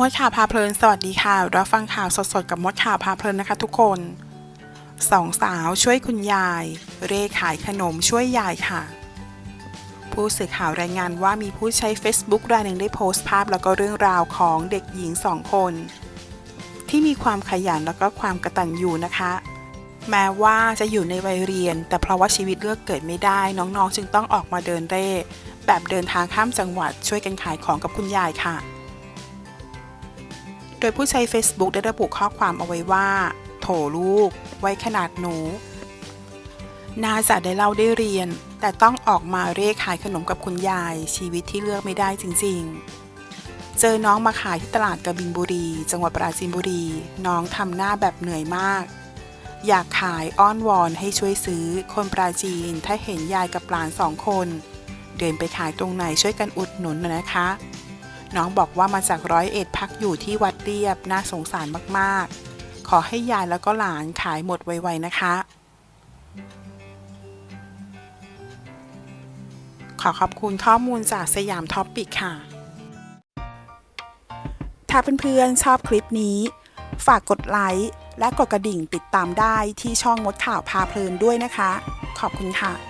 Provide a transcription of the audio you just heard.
มดข่าวพาเพลิน สวัสดีค่ะ รับฟังข่าวสดๆ กับมดข่าวพาเพลินนะคะทุกคนสองสาวช่วยคุณยาย เร่ขายขนมช่วยยายค่ะ ผู้สื่อข่าวรายงานว่ามีผู้ใช้ Facebook รายหนึ่งได้โพสต์ภาพแล้วก็เรื่องราวของเด็กหญิงสองคน ที่มีความขยันแล้วก็ความกระตันยูนะคะ แม้ว่าจะอยู่ในวัยเรียน แต่เพราะว่าชีวิตเลือกเกิดไม่ได้ น้องๆ จึงต้องออกมาเดินเร่แบบเดินทางข้ามจังหวัดช่วยกันขายของกับคุณยายค่ะ ยผู้ใช้ Facebook ได้ระบุข้อความเอาไว้ว่า โถลูก ไว้ขนาดหนู น่าจะได้เล่าได้เรียน แต่ต้องออกมาเร่ขายขนมกับคุณยาย ชีวิตที่เลือกไม่ได้จริง ๆ เจอน้องมาขายที่ตลาดกระบินบุรี จังหวัดปราจีนบุรี น้องทำหน้าแบบเหนื่อยมาก อยากขายอ้อนวอนให้ช่วยซื้อ คนปราจีนถ้าเห็นยายกับหลานสองคน เดินไปขายตรงไหนช่วยกันอุดหนุนหน่อยนะคะ น้องบอกว่ามาจากร้อยเอ็ดพักอยู่ที่วัดเรียบน่าสงสารมากๆ ขอให้ยายแล้วก็หลานขายหมดไวๆนะคะ ขอขอบคุณข้อมูลจากสยามท็อปปิกค่ะ ถ้าเพื่อนๆชอบคลิปนี้ ฝากกดไลค์และกดกระดิ่งติดตามได้ที่ช่องมดข่าวพาเพลินด้วยนะคะ ขอบคุณค่ะ